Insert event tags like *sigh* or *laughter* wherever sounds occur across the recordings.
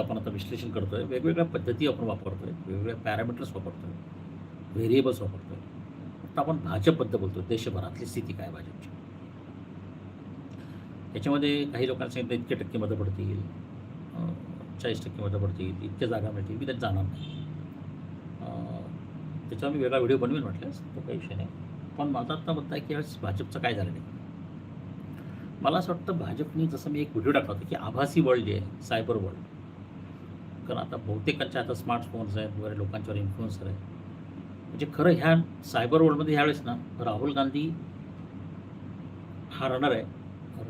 आपण आता विश्लेषण करतोय. वेगवेगळ्या पद्धती आपण वापरतोय. वेगवेगळ्या पॅरामीटर्स वापरतोय. व्हेरिएबल्स वापरतोय. आता आपण भाजपबद्दल बोलतो देशभरातली स्थिती काय भाजपची? याच्यामध्ये काही लोकांना सांगितलं इतके टक्के मतं पडतील. चाळीस टक्के मतं पडतील. इतक्या जागा मिळतील. मी त्यात जाणार नाही. अं, त्याच्यावर मी वेगळा व्हिडिओ बनवेन म्हटल्यास तो काही विषय नाही. पण माझा आता मुद्दा आहे की यावेळेस भाजपचं काय झालं नाही. मला असं वाटतं भाजपने जसं मी एक व्हिडिओ टाकला होता की आभासी वर्ल्ड जे आहे सायबर वर्ल्ड कारण आता बहुतेकांच्या आता स्मार्टफोन्स आहेत वगैरे लोकांच्यावर इन्फ्लुएन्सर आहे म्हणजे खरं ह्या सायबर वर्ल्डमध्ये ह्यावेळेस ना राहुल गांधी हा रनर आहे.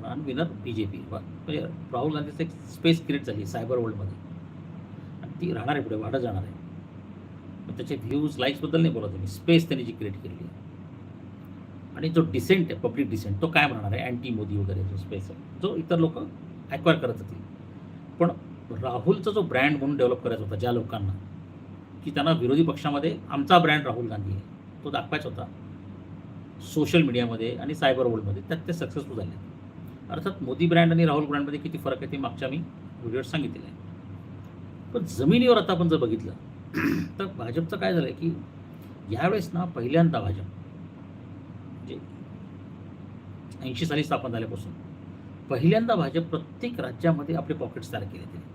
आणि विनर बी जे पी म्हणजे राहुल गांधीचं एक स्पेस क्रिएट झाली सायबर वर्ल्डमध्ये आणि ती राहणार आहे पुढे वाढत जाणार आहे. मग त्याचे व्ह्यूज लाईक्सबद्दल नाही बोलत मी स्पेस त्यांनी जी क्रिएट केली आहे. आणि जो डिसेंट आहे पब्लिक डिसेंट तो काय म्हणणार आहे. अँटी मोदी वगैरे जो स्पेस आहे जो इतर लोक ॲक्वायर करत होती. पण राहुलचा जो ब्रँड म्हणून डेव्हलप करायचा होता ज्या लोकांना की त्यांना विरोधी पक्षामध्ये आमचा ब्रँड राहुल गांधी आहे तो दाखवायचा होता. सोशल मीडियामध्ये आणि सायबर वर्ल्डमध्ये त्यात ते सक्सेसफुल झाले. अर्थात मोदी ब्रँड आणि राहुल ब्रँडमध्ये किती फरक आहे ते मागच्या मी व्हिडिओत सांगितलेलं आहे. पण जमिनीवर आता आपण जर बघितलं *clears throat* तर भाजपचं काय झालं आहे की यावेळेस ना पहिल्यांदा भाजप म्हणजे ऐंशी साली स्थापन झाल्यापासून पहिल्यांदा भाजप प्रत्येक राज्यामध्ये आपले पॉकेट्स तयार केले त्यांनी.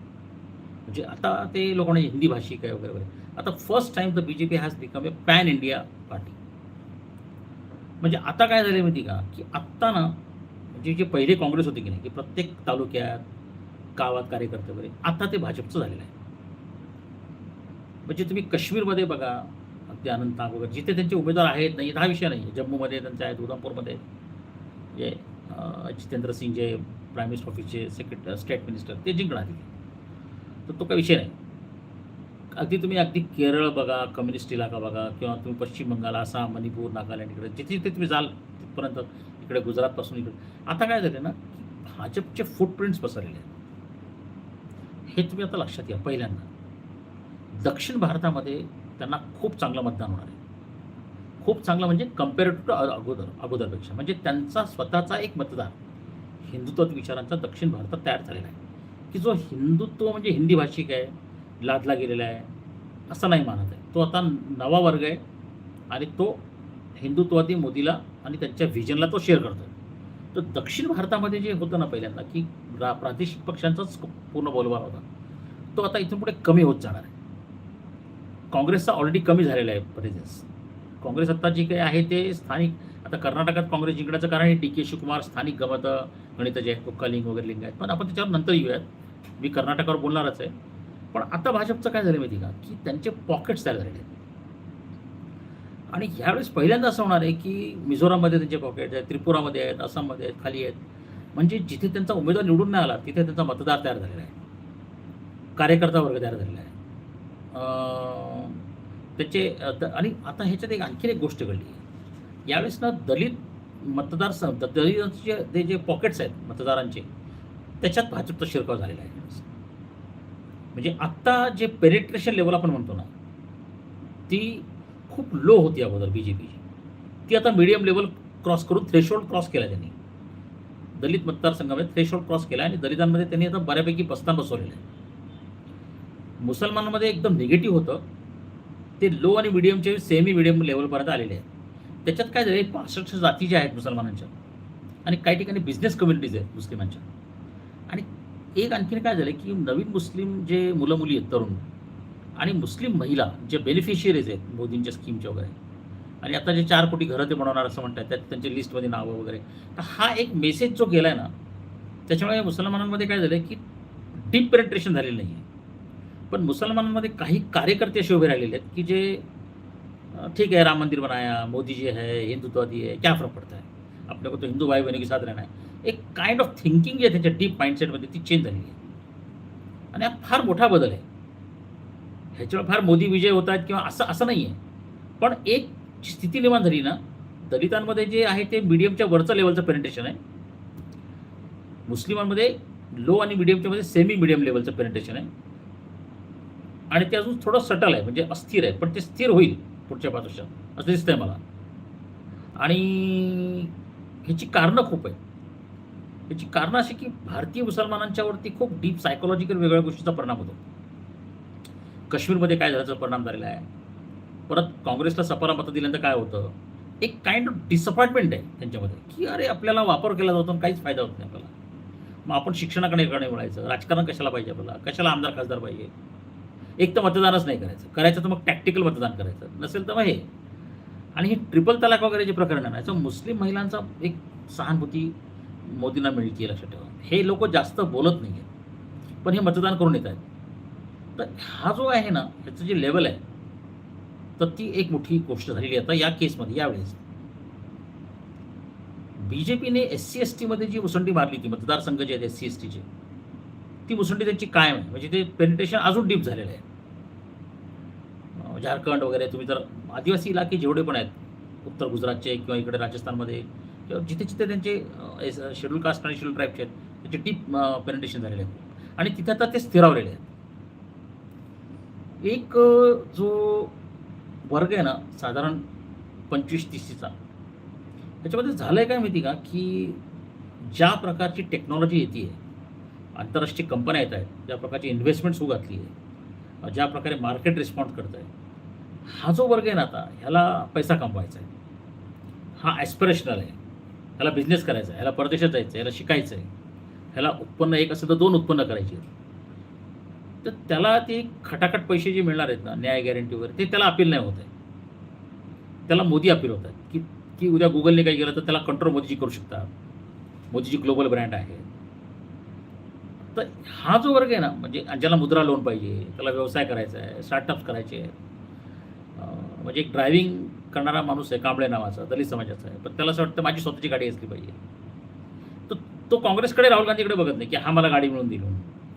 म्हणजे आता ते लोकांना हिंदी भाषिक आहे वगैरे वगैरे. आता first time the B J P has become a pan India party म्हणजे आता काय झालं माहिती का? की आत्ता ना म्हणजे जे पहिले काँग्रेस होते की नाही की प्रत्येक तालुक्यात गावात कार्यकर्ते वगैरे आता ते भाजपचं झालेलं आहे. म्हणजे तुम्ही काश्मीरमध्ये बघा अगदी अनंतनाग वगैरे जिथे त्यांचे उमेदवार आहेत नाही हा विषय नाही जम्मूमध्ये त्यांचे आहेत उधमपूरमध्ये. जे जितेंद्र सिंग जे प्राईम मिनिस्टर ऑफिसचे सेक्रेटरी स्टेट मिनिस्टर ते जिंकणार आहेत. तर तो काही विषय नाही. अगदी तुम्ही अगदी केरळ बघा कम्युनिस्ट इलाका बघा किंवा तुम्ही पश्चिम बंगाल आसाम मणिपूर नागालँड इकडे जिथे जिथे तुम्ही जाल तिथपर्यंत इकडे गुजरातपासून इकडे. आता काय झालं ना भाजपचे फुटप्रिंट्स पसरलेले आहेत. हे तुम्ही आता लक्षात घ्या पहिल्यांदा. दक्षिण भारतामध्ये त्यांना खूप चांगलं मतदान होणार आहे. खूप चांगलं म्हणजे कम्पेअर्ड टू अगोदर अगोदरपेक्षा. म्हणजे त्यांचा स्वतःचा एक मतदार हिंदुत्व विचारांचा दक्षिण भारतात तयार झालेला आहे. की जो हिंदुत्व म्हणजे हिंदी भाषिक आहे लादला गेलेला आहे असं नाही मानत आहे. तो आता नवा वर्ग आहे आणि तो हिंदुत्वादी मोदीला आणि त्यांच्या व्हिजनला तो शेअर करतो तर दक्षिण भारतामध्ये जे होतं ना पहिल्यांदा की रा प्रादेशिक पक्षांचाच पूर्ण बोलबार होता तो आता इथून पुढे कमी होत जाणार आहे. काँग्रेसचा ऑलरेडी कमी झालेला आहे प्रेझेन्स काँग्रेस आता जी काही आहे ते स्थानिक आता कर्नाटकात काँग्रेस जिंकण्याचं कारण हे डी के शिवकुमार स्थानिक गमत गणिताचे आहेत कुक्कालिंग वगैरे लिंग आहेत. पण आपण त्याच्यावर नंतर येऊयात. मी कर्नाटकावर बोलणारच आहे. पण आता भाजपचं काय झालं माहिती का? की त्यांचे पॉकेट्स तयार झालेले आहेत. आणि ह्यावेळेस पहिल्यांदा असं होणार आहे की मिझोराममध्ये त्यांचे पॉकेट्स आहेत त्रिपुरामध्ये आहेत आसाममध्ये आहेत खाली आहेत. म्हणजे जिथे त्यांचा उमेदवार निवडून नाही आला तिथे त्यांचा मतदार तयार झालेला आहे. कार्यकर्ता वर्ग तयार झालेला आहे. त्याचे आणि आता ह्याच्यात एक आणखीन एक गोष्ट घडली. आहे यावेळेस ना दलित मतदार द- दलितांचे ते जे पॉकेट्स आहेत मतदारांचे त्याच्यात भाजपचा शिरकाव झालेला आहे. म्हणजे आत्ता जे पेरेट्रेशन लेवल आपण म्हणतो ना ती खूप लो होती अगोदर बी जे पीची ती आता मीडियम लेवल क्रॉस करून थ्रेशोल्ड क्रॉस केला त्यांनी. दलित मतदारसंघामध्ये थ्रेशोल्ड क्रॉस केला आणि दलितांमध्ये त्यांनी आता बऱ्यापैकी बस्तान बसवलेलं आहे. मुसलमानांमध्ये एकदम निगेटिव्ह होतं. ते लो आणि मिडियमचे सेमी मिडियम लेवलपर्यंत आलेले आहेत. त्याच्यात काय झालं पासष्ट जाती ज्या आहेत मुसलमानांच्या आणि काही ठिकाणी बिझनेस कम्युनिटीज आहेत मुस्लिमांच्या. आणि एक आणखीन काय झालं की नवीन मुस्लिम जे मुलं मुली आहेत तरुण आणि मुस्लिम महिला जे बेनिफिशियरीज आहेत मोदींच्या स्कीमच्या वगैरे. आणि आता जे चार कोटी घरं ते बनवणार असं म्हणतात त्यात त्यांच्या लिस्टमध्ये नावं वगैरे. तर हा एक मेसेज जो गेला आहे ना त्याच्यामुळे मुसलमानांमध्ये काय झालं की डीप पेनिट्रेशन झालेलं नाही आहे पण मुसलमानांमध्ये काही कार्यकर्ते असे उभे राहिलेले आहेत की जे ठीक है राम मंदिर बनाया मोदी जी है हिंदुत्ववादी है क्या फरक पड़ता है? अपने को तो हिंदू भाई बहिणी के साथ रहना है। एक काइंड ऑफ थिंकिंग जी आहे त्यांच्या डीप माइंडसेटमध्ये ती चेंज झालेली आहे आणि हा फार मोठा बदल आहे ह्याच्यावर फार मोदी विजय होत आहेत किंवा असं असं नाही आहे पण एक स्थिती निर्माण झाली ना दलितांमध्ये जे आहे ते मीडियमच्या वरचं लेवलचं पेनिट्रेशन आहे. मुस्लिमांमध्ये लो आणि मीडियमच्या मध्ये सेमी मीडियम लेवलचं पेनिट्रेशन आहे. आणि ते अजून थोडं सटल आहे म्हणजे अस्थिर आहे पण ते स्थिर होईल. पुढच्या पाच वर्षात असं दिसतंय मला. आणि ह्याची कारणं खूप आहे याची कारणं अशी की भारतीय मुसलमानांच्यावरती खूप डीप सायकोलॉजिकल वेगळ्या गोष्टीचा परिणाम होतो. काश्मीरमध्ये काय झाल्याचा परिणाम झालेला आहे. परत काँग्रेसला सपारा मतं दिल्यानंतर काय होतं? एक काइंड ऑफ डिसअपॉइंटमेंट आहे त्यांच्यामध्ये. की अरे आपल्याला वापर केला जातो आणि काहीच फायदा होत नाही आपल्याला. मग आपण शिक्षणाकडे कडे वळायचं राजकारण कशाला पाहिजे आपल्याला? कशाला आमदार खासदार पाहिजे? एक तर मतदानच नाही करायचं. करायचं तर मग टॅक्टिकल मतदान करायचं. नसेल तर मग हे. आणि हे ट्रिपल तलाक वगैरे जे प्रकरण आहे याचं मुस्लिम महिलांचा एक सहानुभूती मोदींना मिळते लक्षात ठेवा. हे लोक जास्त बोलत नाही आहेत पण हे मतदान करून येत आहेत. तर हा जो आहे ना ह्याचं जे लेवल आहे तर ती एक मोठी गोष्ट झालेली आहे. आता या केसमध्ये यावेळेस बी जे पीने एस सी एस टीमध्ये जी मुसंडी मारली ती मतदारसंघ जे आहेत एस सी एस टीचे ती मुसंडी त्यांची कायम आहे. म्हणजे ते पेनिटेशन अजून डीप झालेलं आहे. म्हणजे झारखंड वगैरे तुम्ही जर आदिवासी इलाके जेवढे पण आहेत उत्तर गुजरातचे किंवा इकडे राजस्थानमध्ये किंवा जिथे जिथे त्यांचे शेड्यूल कास्ट आणि शेड्यूल ट्राईबचे आहेत त्याचे डीप पेनिटेशन झालेले आहेत. आणि तिथे आता ते स्थिरावलेले आहेत. एक जो वर्ग आहे ना साधारण पंचवीस तीसचा त्याच्यामध्ये झालं आहे काय माहिती का की ज्या प्रकारची टेक्नॉलॉजी येते आहे आंतरराष्ट्रीय कंपन्या येत आहेत ज्या प्रकारची इन्व्हेस्टमेंट्स सुरू घातली आहे ज्या प्रकारे मार्केट रिस्पॉन्ड करत आहे हा जो वर्ग आहे ना आता ह्याला पैसा कमवायचा आहे. हा ॲस्पिरेशनल आहे. ह्याला बिझनेस करायचा आहे. ह्याला परदेशात जायचं आहे. ह्याला शिकायचं आहे. ह्याला उत्पन्न एक असेल तर दोन उत्पन्न करायची आहेत. तर त्याला ते खटाखट पैसे जे मिळणार आहेत ना न्याय गॅरंटी वगैरे ते त्याला अपील नाही होत आहे. त्याला मोदी अपील होत आहेत. की की उद्या गुगलने काही केलं तर त्याला कंट्रोल मोदीजी करू शकतात. मोदीजी ग्लोबल ब्रँड आहे. तर हा जो वर्ग आहे ना म्हणजे ज्याला मुद्रा लोन पाहिजे त्याला व्यवसाय करायचा आहे स्टार्टअप्स करायचे आहेत. म्हणजे एक ड्रायव्हिंग करणारा माणूस आहे कांबळे नावाचा दलित समाजाचा आहे. पण त्याला असं वाटतं माझी स्वतःची गाडी असली पाहिजे. तर तो काँग्रेसकडे राहुल गांधीकडे बघत नाही की हा मला गाडी मिळून दिली.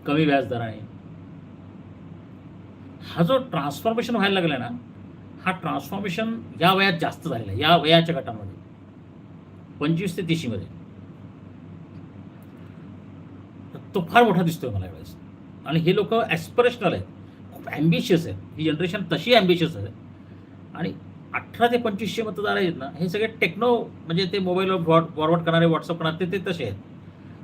कमी व्याजदराने हा जो ट्रान्सफॉर्मेशन व्हायला लागला ना हा ट्रान्सफॉर्मेशन या वयात जास्त झालेला आहे या वयाच्या गटामध्ये. पंचवीस ते तीशीमध्ये तर तो फार मोठा दिसतोय मला यावेळेस. आणि हे लोक ॲस्पिरेशनल आहेत. खूप ॲम्बिशियस आहेत. ही जनरेशन तशी ॲम्बिशियस आहे. आणि अठरा ते पंचवीसशे मतदार आहेत ना हे सगळे टेक्नो म्हणजे ते मोबाईलवर फॉरवर्ड करणारे व्हॉट्सअप करणारे ते ते तसे आहेत.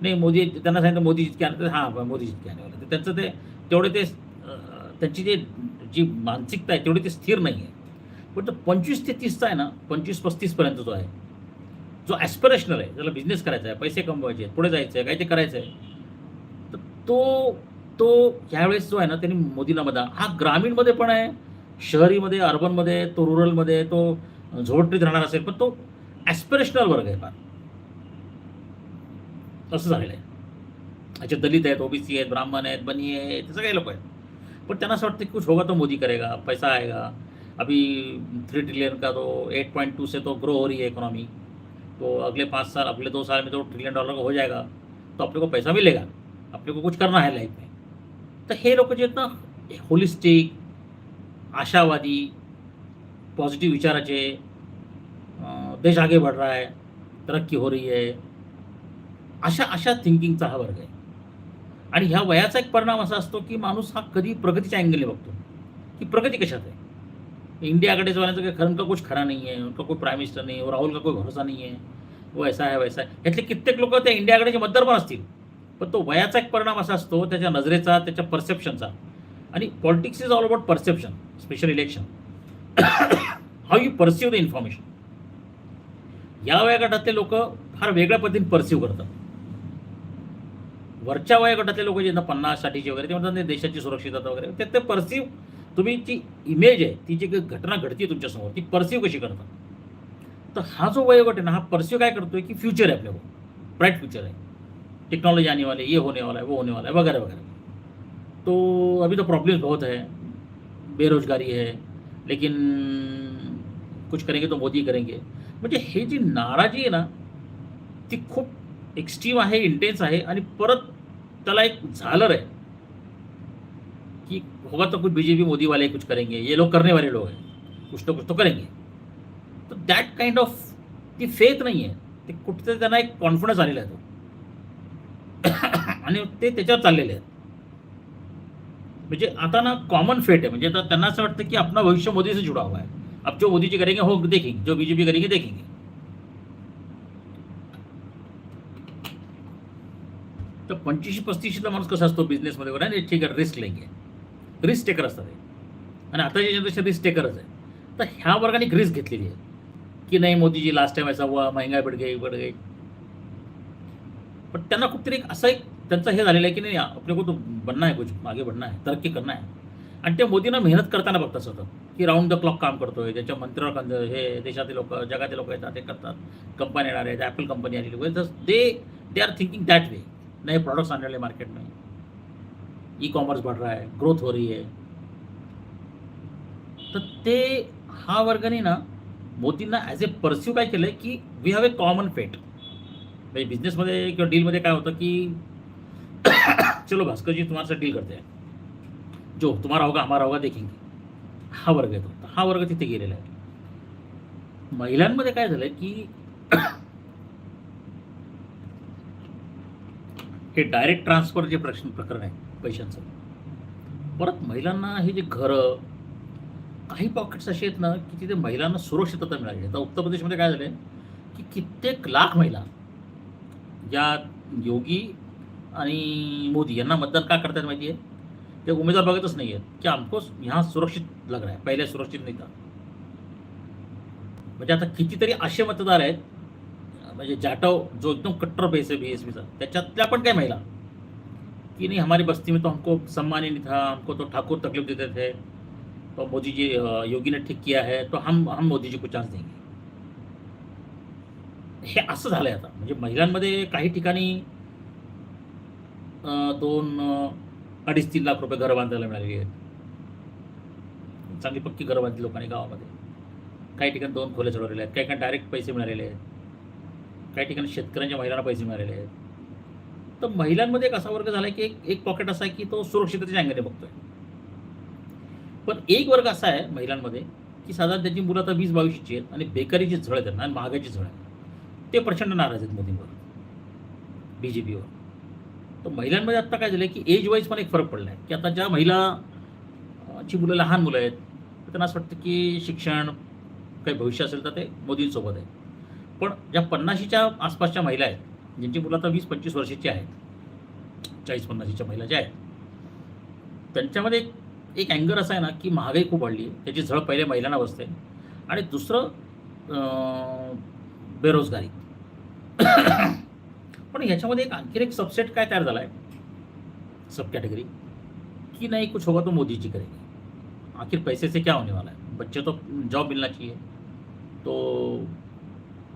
नाही मोदी त्यांना सांगितलं मोदी जितके आले हां मोदी जितके आणले तर त्यांचं ते तेवढे ते त्यांची जे जी मानसिकता आहे तेवढी ते स्थिर नाही आहे पण तो पंचवीस ते तीसचा आहे ना पंचवीस पस्तीसपर्यंत जो आहे. जो ॲस्पिरेशनल आहे ज्याला बिझनेस करायचा आहे पैसे कमवायचे आहेत पुढे जायचं आहे काही ते करायचं आहे. तर तो तो ह्यावेळेस जो आहे ना त्यांनी मोदीला मदा हा ग्रामीणमध्ये पण आहे शहरीमध्ये, अर्बनमध्ये तो रुरलमध्ये तो झोपडीत राहणार असेल, पण तो ॲस्पिरेशनल वर्ग आहे फार. असं झालेलं आहे. अच्छा दलित आहेत, ओबीसी आहेत, ब्राह्मण आहेत, बनी आहेत ते सगळे लोक आहेत. पण त्यांना असं वाटतं की कुछ होगा तो मोदी करेगा, पैसा आएगा. अभी थ्री ट्रिलियन का तो एट पॉइंट टू से तो ग्रो हो रही है इकोनॉमी तो अगले पाँच साल, अगले दो साल में तो ट्रिलियन डॉलर का हो जाएगा तो अपने को पैसा मिलेगा. अपने को कुछ करना है लाइफ में. तो हे लोग जे आहेत ना होलिस्टिक आशावादी पॉझिटिव्ह विचाराचे देश आगे बढ़ रहा है तरक्की हो रही है अशा अशा थिंकिंगचा हा वर्ग आहे. आणि ह्या वयाचा एक परिणाम असा असतो की माणूस हा कधी प्रगतीच्या अँगलने बघतो. की प्रगती कशात आहे? इंडियाकडे जाण्याचं काही खरं का कुछ खरा नाही आहे उनका कोई प्राईम मिनिस्टर नाही आहे राहुल का कोई भरोसा नाही आहे वो ऐसा वैसा आहे यातले कित्येक लोक त्या इंडियाकडेचे मतदार पण असतील. पण तो वयाचा एक परिणाम असा असतो त्याच्या नजरेचा त्याच्या परसेप्शनचा आणि politics is all about perception special election how you perceive the information या वयोगटातले लोक फार वेगळ्या पद्धतीने परसिव्ह करतात. वरच्या वयोगटातले लोक जे पन्नास साठीचे वगैरे ते म्हणतात देशाची सुरक्षितता वगैरे ते ते परसिव्ह तुम्ही जी इमेज आहे ती जी काही घटना घडते तुमच्यासमोर ती परसिव्ह कशी करतात? तर हा जो वयोगट आहे ना हा परसिव्ह काय करतोय की फ्युचर आहे आपल्यावर. ब्राईट फ्युचर आहे. टेक्नॉलॉजी आने वाली ये होने वाला है वो होने वाला है वगैरे वगैरे. तो अभी तो प्रॉब्लम्स बहुत है। बेरोजगारी है लेकिन कुछ करेंगे तो मोदी करेंगे। म्हणजे हे जी नाराजी आहे ना ती खूप एक्स्ट्रीम आहे इंटेन्स आहे आणि परत त्याला एक झालर आहे कि होगा तो कुछ बीजेपी मोदी वाले कुछ करेंगे ये लोग करने वाले लोग हैं कुछ तो कुछ तो करेंगे। तर दॅट काइंड ऑफ ती फेथ नाही आहे ते कुठेतरी त्यांना एक कॉन्फिडन्स आलेला आहे तो. *coughs* आणि ते त्याच्यावर चाललेले आहेत. म्हणजे आता ना कॉमन फेट आहे. म्हणजे आता त्यांना असं वाटतं की आपलं भविष्य मोदी से जुड़ा हुआ है अब जो मोदी जी करेंगे हो देखेंगे. जो बीजेपी करेंगे देखेंगे. तर पंचवीसशे पस्तीसशेचा माणूस कसा असतो बिझनेसमध्ये वगैरे ठीक आहे रिस्क लेंगे. रिस्क टेकर असतात आणि आताची जनरेशन रिस्क टेकरच आहे. तर ह्या वर्गाने एक रिस्क घेतलेली आहे. की नाही मोदीजी लास्ट टाइम ऐसा हुआ महंगाई बढ़ गई बढ़ गई. पण त्यांना कुठतरी असा असं एक त्यांचं हे झालेलं आहे की नाही आपल्या को तो बनना कुछ मागे बढ़ना आहे तरक्की करणं आहे. आणि ते मोदींना मेहनत करताना बघतात सतत की राऊंड द क्लॉक काम करतोय आहे मंत्र्यावर कंद- हे देशातील लोक जगातील लोक येतात ते करतात. कंपनी येणार आहेत ॲपल कंपनी आलेली वगैरे they they are thinking that way नए प्रोडक्ट्स आने वाले मार्केट में ई कॉमर्स बढ़ रहा है ग्रोथ हो रही है. तर ते हा वर्गाने ना मोदींना ॲज ए परस्यू काय केलं की we have a common fate म्हणजे बिझनेसमध्ये किंवा डीलमध्ये काय होतं की चलो भास्कर जी तुम्हारे साथ डील करते हैं। जो तुम्हारा होगा हमारा होगा देखेंगे। हा वर्ग येतो हा वर्ग तिथे गेलेला आहे। महिलांमध्ये काय झालंय की *coughs* हे डायरेक्ट ट्रान्सफर जे प्रश्न प्रकरण आहे पैशांचं परत महिलांना हे जे घरं काही पॉकेट्स असे आहेत ना की तिथे महिलांना सुरक्षितता मिळाली. आता उत्तर प्रदेशमध्ये काय झालं की कित्येक लाख महिला या योगी आणि मोदी यांना मतदान का करतात माहिती आहे ते उमेदवार बघतच नाही आहेत की हमको ह्या सुरक्षित लग रहा है पहिले सुरक्षित नाही था. म्हणजे आता कितीतरी असे मतदार आहेत म्हणजे जाटव जो एकदम कट्टर पैसे बी एस पीचा त्याच्यातल्या पण काय महिला. कि नहीं हमारी बस्ती में तो हमको सम्मान ही नहीं था हमको तो ठाकुर तकलीफ देते थे. तो मोदी जी योगी ने ठीक किया है तो हम हम मोदी जी को चान्स देंगे. हे असं झालंय आता. म्हणजे महिलांमध्ये काही ठिकाणी दोन अडीच तीन लाख रुपये घरं बांधायला मिळालेली आहेत चांगली पक्की घरं बांधली लोकांनी गावामध्ये. काही ठिकाणी दोन खोले चढवलेले आहेत काही ठिकाणी डायरेक्ट पैसे मिळालेले आहेत. काही ठिकाणी शेतकऱ्यांच्या महिलांना पैसे मिळालेले आहेत. तर महिलांमध्ये एक असा वर्ग झाला आहे की एक एक पॉकेट असा आहे की तो सुरक्षिततेच्या अंगाने बघतोय. पण एक वर्ग असा आहे महिलांमध्ये की साधारण त्याची मुलं आता वीस बावीसची आहेत आणि बेकारीची झळ आहेत त्यांना आणि महागाची झळ आहे. ते प्रचंड नाराज आहेत मोदींवर बी जे पीवर तर महिलांमध्ये आत्ता काय झालं की एज वाईज पण एक फरक पडला आहे की आता ज्या महिला ची मुलं लहान मुलं आहेत तर त्यांना असं वाटतं की शिक्षण काही भविष्य असेल तर ते मोदींसोबत आहे. पण ज्या पन्नाशीच्या आसपासच्या महिला आहेत ज्यांची मुलं आता वीस पंचवीस वर्षाची आहेत चाळीस पन्नाशीच्या महिला ज्या आहेत त्यांच्यामध्ये एक एक अँगर असा आहे ना की महागाई खूप वाढली आहे त्याची झळ पहिले महिलांना बसते. आणि दुसरं बेरोजगारी. पण ह्याच्यामध्ये एक आणखी एक सबसेट काय तयार झाला आहे सब कॅटेगरी कि नाही कुछ होगा तो मोदी जी करेंगे. आखिर पैसे से क्या होने वाला है? बच्चे तो जॉब मिलना चाहिए. तो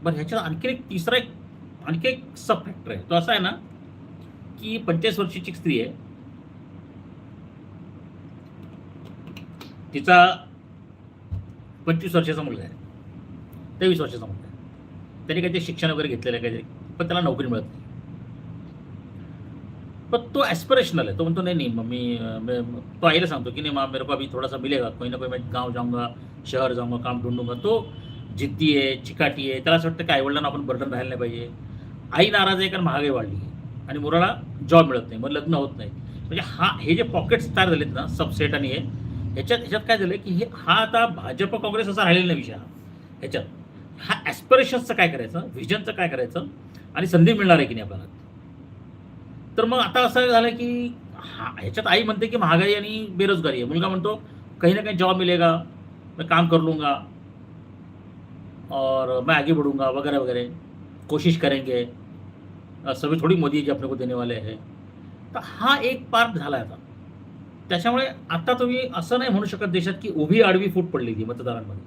बरं ह्याच्यात आणखी एक तिसरा एक आणखी एक सब फॅक्टर आहे. तो असा आहे ना की पंचेचाळीस वर्षाची स्त्री आहे. तिचा पंचवीस वर्षाचा मुलगा आहे. तेवीस वर्षाचा मुलगा आहे. त्याने काहीतरी शिक्षण वगैरे घेतलेलं आहे काहीतरी. पण त्याला नोकरी मिळत नाही. पण तो ॲस्पिरेशनल है। तो म्हणतो नहीं नहीं मम्मी मी तो आईला सांगतो की नाही माँ मेरे को अभी थोड़ा सा मिलेगा। कोई ना कोई मैं गाव जाऊंगा शहर जाऊंगा काम ढूंढूंगा। तो जिद्दी आहे चिकाटी आहे त्याला असं वाटतं की आईवडिलांना आपण बर्डन राहायला नाही पाहिजे। आई नाराज आहे कारण महागाई वाढली आहे आणि मुलाला जॉब मिळत नाही मग लग्न होत नाही. म्हणजे हा हे जे पॉकेट्स तयार झालेत ना सबसेट आणि हे ह्याच्यात ह्याच्यात काय झालं की हे हा आता भाजप काँग्रेस असा राहिलेला नाही विषय हा. ह्याच्यात हा ॲस्पिरेशन्सचं काय करायचं व्हिजनचं काय करायचं आणि संधी मिळणार आहे की नाही आपल्याला? तर मग आता असं झालं की ह्याच्यात आई म्हणते की महागाई आणि बेरोजगारी आहे. मुलगा म्हणतो कहीं ना कहीं जॉब मिलेगा मैं काम कर लूँगा और मैं आगे बढ़ूंगा वगैरह वगैरह कोशिश करेंगे. अ, सभी थोडी मोदी जी अपने को देने वाले आहे तर हा एक पार्ट झाला आता. त्याच्यामुळे आता तुम्ही असं नाही म्हणू शकत देशात की उभी आडवी फूट पडली ती मतदारांमध्ये.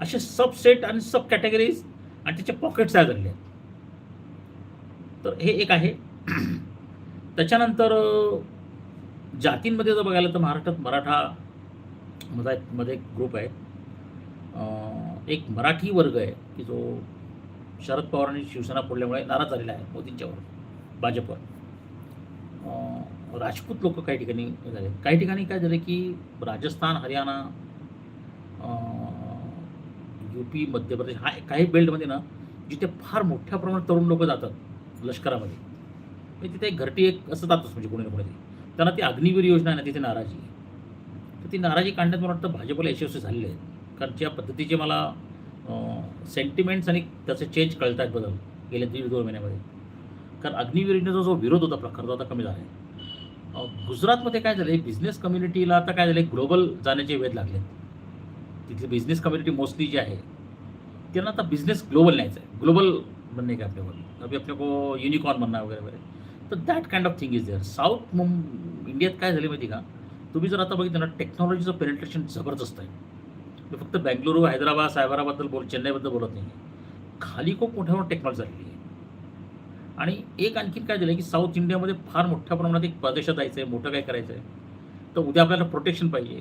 असे सब सेट आणि सब कॅटेगरीज आणि त्याचे पॉकेट्स तयार झाले आहेत तर हे एक आहे. त्याच्यानंतर जातींमध्ये जर बघायला तर महाराष्ट्रात मराठा मध्ये मध्ये एक ग्रुप आहे. एक मराठी वर्ग आहे की जो शरद पवारांनी शिवसेना फोडल्यामुळे नाराज झालेला आहे मोदींच्यावर भाजपवर. राजपूत लोक काही ठिकाणी झाले. काही ठिकाणी काय झालं की राजस्थान हरियाणा यू पी मध्य प्रदेश हा काही बेल्टमध्ये ना जिथे फार मोठ्या प्रमाणात तरुण लोक जातात लष्करामध्ये. म्हणजे तिथे एक घरटी एक असं म्हणजे कोणी ना कोणीतरी त्यांना ती अग्निवीर योजना आहे ना तिथे नाराजी तर ती नाराजी काढण्यात मला वाटतं भाजपला यशस्वी झालेले आहेत. कारण ज्या पद्धतीचे मला सेंटिमेंट्स आणि त्याचे चेंज कळत आहेत बदल गेल्या दीड दोन महिन्यामध्ये. कारण अग्निवीरचा जो विरोध होता प्रखर तो आता कमी झाला आहे. गुजरातमध्ये काय झालं बिझनेस कम्युनिटीला आता काय झालं ग्लोबल जाण्याचे वेध लागले तिथली बिझनेस कम्युनिटी मोस्टली जी आहे त्यांना आता बिझनेस ग्लोबल न्यायचं आहे ग्लोबल बनणे का आपल्यावर? अभी आपल्या को युनिकॉर्न बनना वगैरे वगैरे. तर that kind of thing is there south मुं इंडियात काय झाले माहिती का? तुम्ही जर आता बघितलं ना टेक्नॉलॉजीचं पेनिट्रेशन जबरदस्त आहे. मी फक्त बँगलुरू हैदराबाद सायबराबद्दल बोल चेन्नईबद्दल बोलत नाही खाली खूप मोठ्या मोठ्या टेक्नॉलॉजी झालेली आहे आणि एक आणखीन काय झालं की साऊथ इंडियामध्ये फार मोठ्या प्रमाणात एक प्रदेशात जायचं आहे मोठं काय करायचं आहे तर उद्या आपल्याला प्रोटेक्शन पाहिजे.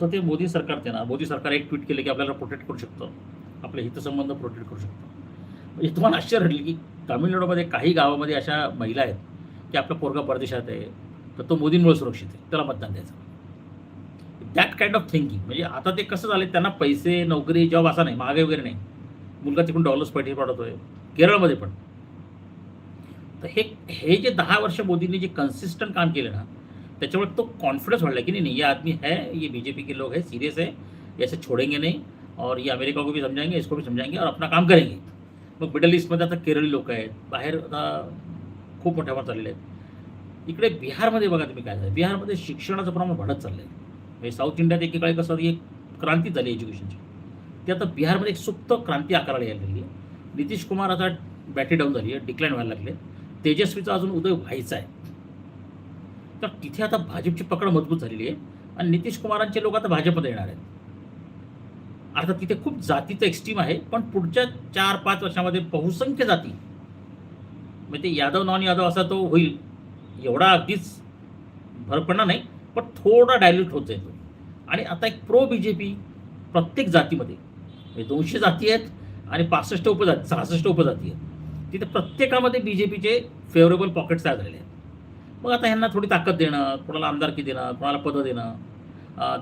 तर ते मोदी सरकार ते ना मोदी सरकार एक ट्विट केलं की आपल्याला प्रोटेक्ट करू शकतं. आपले हितसंबंध प्रोटेक्ट करू शकतं. म्हणजे तुम्हाला आश्चर्य वाटलं की तामिळनाडूमध्ये काही गावामध्ये अशा महिला आहेत की आपला पोरगा परदेशात आहे तर तो मोदींमुळे सुरक्षित आहे त्याला मतदान द्यायचं. दॅट काइंड ऑफ थिंकिंग म्हणजे आता ते कसं झालं त्यांना पैसे नोकरी जॉब असा नाही महागाई वगैरे नाही. मुलगा तिकडून डॉलर्स पैसे पाठवतोय केरळमध्ये पण. तर हे हे जे दहा वर्ष मोदींनी जे कन्सिस्टंट काम केलं ना त्याच्यामुळे तो कॉन्फिडन्स वाढला की नाही ये आदमी है ये बीजेपी के लोग है सीरियस है ऐसे छोड़ेंगे नहीं और ये अमेरिका को भी समझाएंगे इसको भी समझाएंगे और अपना काम करेंगे. मग मिडल ईस्टमध्ये आता केरळी लोक आहेत. बाहेर आता खूप मोठ्या प्रमाणात चाललेले आहेत. इकडे बिहारमध्ये बघा तुम्ही काय झालं बिहारमध्ये शिक्षणाचं प्रमाण वाढत चाललं आहे म्हणजे साऊथ इंडियात एकेकाळी कसं एक क्रांती झाली एज्युकेशनची. ती आता बिहारमध्ये एक सुप्त क्रांती आकाराला यायला लागली. आहे नितीश कुमार आता बॅटरी डाऊन झाली आहे डिक्लाईन व्हायला लागले. तेजस्वीचा अजून उदय व्हायचा आहे. तर तिथे आता भाजपची पकड मजबूत झालेली आहे. आणि नितीश कुमारांचे लोक आता भाजपमध्ये येणार आहेत. अर्थात तिथे खूप जातीचं एक्स्ट्रीम आहे पण पुढच्या चार पाच वर्षामध्ये बहुसंख्य जाती. म्हणजे ते यादव नॉन यादव असा तो होईल. एवढा अगदीच भर पडणार नाही पण थोडा डायल्यूट होत जातो तो. आणि आता एक प्रो बी जे पी प्रत्येक जातीमध्ये. म्हणजे दोनशे जाती आहेत आणि पासष्ट उपजाती सहासष्ट उपजाती आहेत. तिथे प्रत्येकामध्ये बी जे पीचे फेवरेबल पॉकेट्स तयार झालेले आहेत. मग आता ह्यांना थोडी ताकद देणं कोणाला आमदारकी देणं कोणाला पदं देणं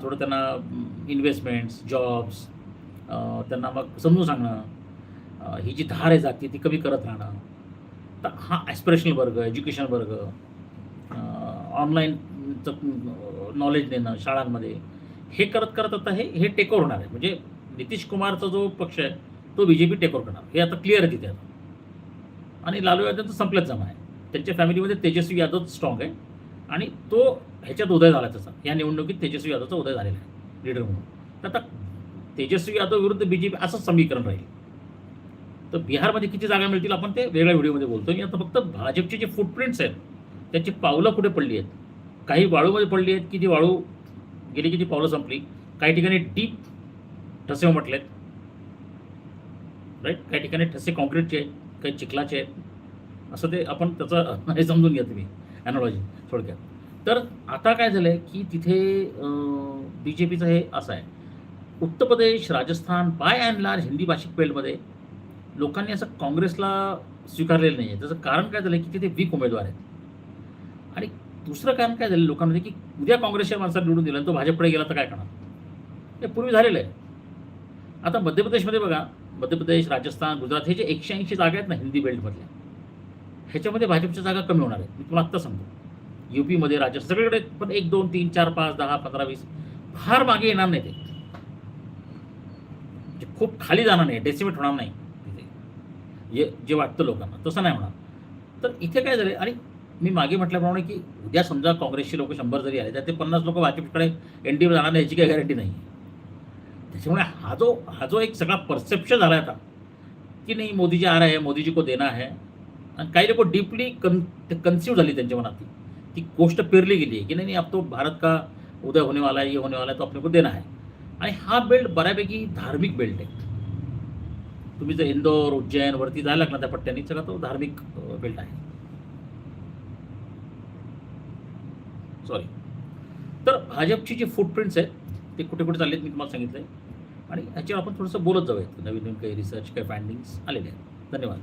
थोडं त्यांना इन्व्हेस्टमेंट्स जॉब्स त्यांना मग समजून सांगणं ही जी धार आहे जाती ती कमी करत राहणं तर हा ॲस्पिरेशनल वर्ग एज्युकेशन वर्ग ऑनलाईनचं नॉलेज देणं शाळांमध्ये हे करत करत आता हे हे टेकओव्हर होणार आहे. म्हणजे नितीश कुमारचा जो पक्ष आहे तो बी जे पी टेकओव्हर करणार. हे आता क्लिअर आहे तिथे आता. आणि लालू यादवचं संपलंच जमा आहे. त्यांच्या फॅमिलीमध्ये तेजस्वी यादव स्ट्रॉंग आहे. आणि तो ह्याच्यात उदय झाला त्याचा या निवडणुकीत तेजस्वी यादवचा उदय झालेला आहे लीडर म्हणून. तर आता तेजस्वी यादव विरुद्ध बी जे पी असं समीकरण राहील. तर बिहारमध्ये किती जागा मिळतील आपण ते वेगळ्या व्हिडिओमध्ये बोलतो आणि आता फक्त भाजपचे जे फुटप्रिंट्स आहेत त्याची पावलं कुठे पडली आहेत? काही वाळूमध्ये पडली आहेत की ती वाळू गेली की ती पावलं संपली? काही ठिकाणी डीप ठसे म्हटलेत. राईट काही ठिकाणी ठसे कॉन्क्रीटचे आहेत काही चिखलाचे आहेत. असं ते आपण त्याचं हे समजून घ्या तुम्ही ॲनॉलॉजी थोडक्यात. तर आता काय झालं आहे की तिथे बी जे पीचं हे असं आहे. Uttar Pradesh Rajasthan by and large Hindi भाषिक बेल्टमध्ये लोकांनी असं काँग्रेसला स्वीकारलेलं नाही आहे त्याचं कारण काय झालं की तिथे वीक उमेदवार आहेत. आणि दुसरं कारण काय झालं लोकांमध्ये की उद्या काँग्रेसच्या माणसाला निवडून दिलं आणि तो भाजपकडे गेला तर काय करणार? हे पूर्वी झालेलं आहे. आता मध्य प्रदेशमध्ये बघा मध्य प्रदेश राजस्थान गुजरात हे जे एकशे ऐंशी जागा आहेत ना हिंदी बेल्टमधल्या ह्याच्यामध्ये भाजपच्या जागा कमी होणार आहेत. मी तुम्हाला आत्ता सांगतो. यू पीमध्ये राज्य सगळीकडे पण एक दोन तीन चार पाच दहा पंधरा वीस फार मागे येणार नाही ते. खूप खाली जाणार नाही डेसिमेट होणार नाही तिथे. जे जे वाटतं लोकांना तसं नाही होणार. तर इथे काय झालं आणि मी मागे म्हटल्याप्रमाणे की उद्या समजा काँग्रेसचे लोक शंभर जरी आले तर ते पन्नास लोक भाजपकडे एन डी जाणार नाही याची काही गॅरंटी नाही. त्याच्यामुळे हा जो हा जो एक सगळा परसेप्शन झाला आहे आता की नाही मोदीजी आर आ रहा है को देना है आणि काही लोक डीपली कन कन्सिव्ह झाली त्यांच्या मनात. ती गोष्ट पेरली गेली आहे की नाही नाही अब तो भारत का उदय होने वाला है ये होने वाला है तो अपने को देना है. आणि हा बेल्ट बऱ्यापैकी धार्मिक बेल्ट आहे. तुम्ही जर इंदोर उज्जैन वरती जायला लागला त्या पट्ट्यानी सगळा तो धार्मिक बेल्ट आहे. सॉरी तर भाजपची जी फुटप्रिंट्स आहेत ते कुठे कुठे चालले आहेत मी तुम्हाला सांगितलं आहे आणि याच्यावर आपण थोडंसं बोलत जाऊयात. नवीन नवीन काही रिसर्च काही फायंडिंग्स आलेले आहेत. धन्यवाद.